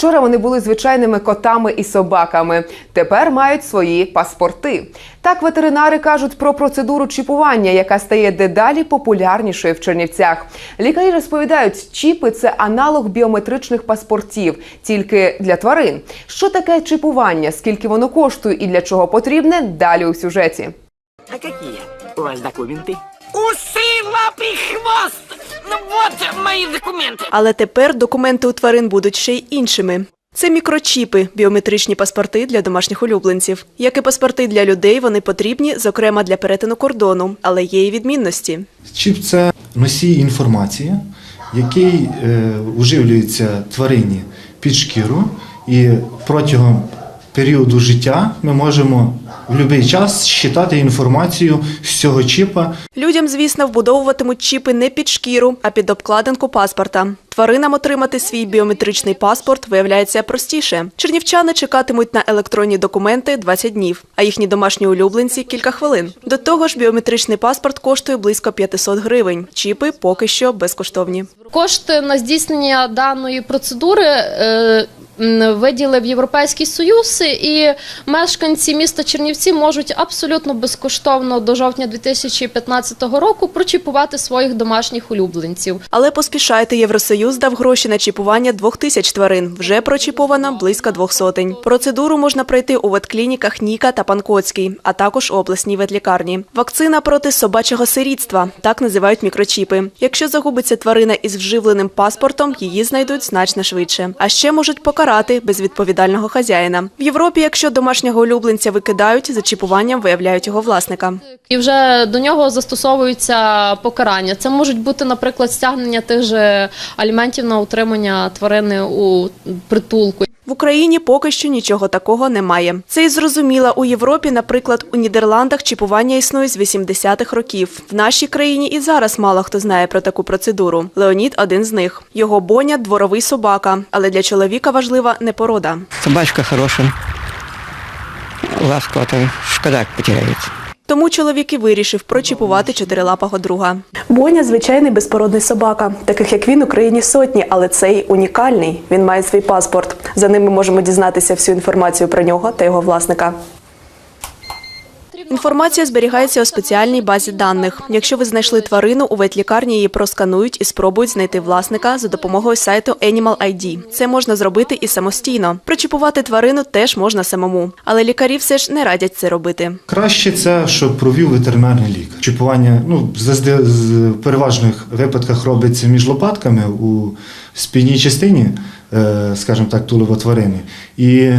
Вчора вони були звичайними котами і собаками. Тепер мають свої паспорти. Так ветеринари кажуть про процедуру чіпування, яка стає дедалі популярнішою в Чернівцях. Лікарі розповідають, чіпи це аналог біометричних паспортів, тільки для тварин. Що таке чіпування, скільки воно коштує і для чого потрібне? Далі у сюжеті. А какие у вас документы? Усы, лапы, хвост! Ну вот мои документы. Але тепер документи у тварин будуть ще й іншими. Це мікрочіпи, біометричні паспорти для домашніх улюбленців. Як і паспорти для людей, вони потрібні, зокрема для перетину кордону, але є і відмінності. Чіп це носій інформації, який е, уживлюється тварині під шкіру, і протягом періоду життя ми можемо в будь-який час считати інформацію з цього чіпа. Людям, звісно, вбудовуватимуть чіпи не під шкіру, а під обкладинку паспорта. Тваринам отримати свій біометричний паспорт виявляється простіше. Чернівчани чекатимуть на електронні документи 20 днів, а їхні домашні улюбленці кілька хвилин. До того ж, біометричний паспорт коштує близько 500 гривень. Чіпи поки що безкоштовні. Кошти на здійснення даної процедури виділив Європейський Союз, і мешканці міста Чернівці можуть абсолютно безкоштовно до жовтня 2015 року прочіпувати своїх домашніх улюбленців. Але поспішайте, Євросоюз дав гроші на чіпування двох тисяч тварин. Вже прочіповано близько двох сотень. Процедуру можна пройти у ветклініках Ніка та Панкоцький, а також у обласній ветлікарні. Вакцина проти собачого сирітства так називають мікрочіпи. Якщо загубиться тварина із вживленим паспортом, її знайдуть значно швидше. А ще можуть покарати безвідповідального хазяїна. В Європі, якщо домашнього улюбленця викидають, за чіпуванням виявляють його власника. І вже до нього застосовуються покарання. Це можуть бути, наприклад, стягнення тих же аліментів на утримання тварини у притулку. В Україні поки що нічого такого немає. Це і зрозуміло. У Європі, наприклад, у Нідерландах чіпування існує з 80-х років. В нашій країні і зараз мало хто знає про таку процедуру. Леонід один з них. Його боня дворовий собака, але для чоловіка важлива не порода. Собачка хорошая. Ласково там шкода потеряется. Тому чоловік і вирішив прочіпувати чотирилапого друга. Боня звичайний безпородний собака. Таких як він Україні сотні, але цей унікальний. Він має свій паспорт. За ним ми можемо дізнатися всю інформацію про нього та його власника. Інформація зберігається у спеціальній базі даних. Якщо ви знайшли тварину, у ветлікарні її просканують і спробують знайти власника за допомогою сайту Animal ID. Це можна зробити і самостійно. Прочіпувати тварину теж можна самому, але лікарі все ж не радять це робити. Краще це, щоб провів ветеринарний лікар. Чіпування ну, в переважних випадках робиться між лопатками у спільній частині, е, скажімо так, тулова тварини. І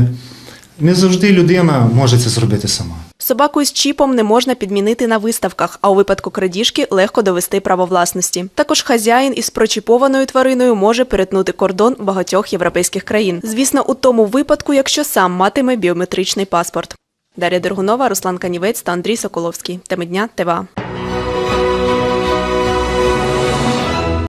не завжди людина може це зробити сама. Собаку із чіпом не можна підмінити на виставках, а у випадку крадіжки легко довести право власності. Також хазяїн із прочіпованою твариною може перетнути кордон багатьох європейських країн. Звісно, у тому випадку, якщо сам матиме біометричний паспорт. Дар'я Дергунова, Руслан Канівець та Андрій Соколовський. Теми дня ТВА.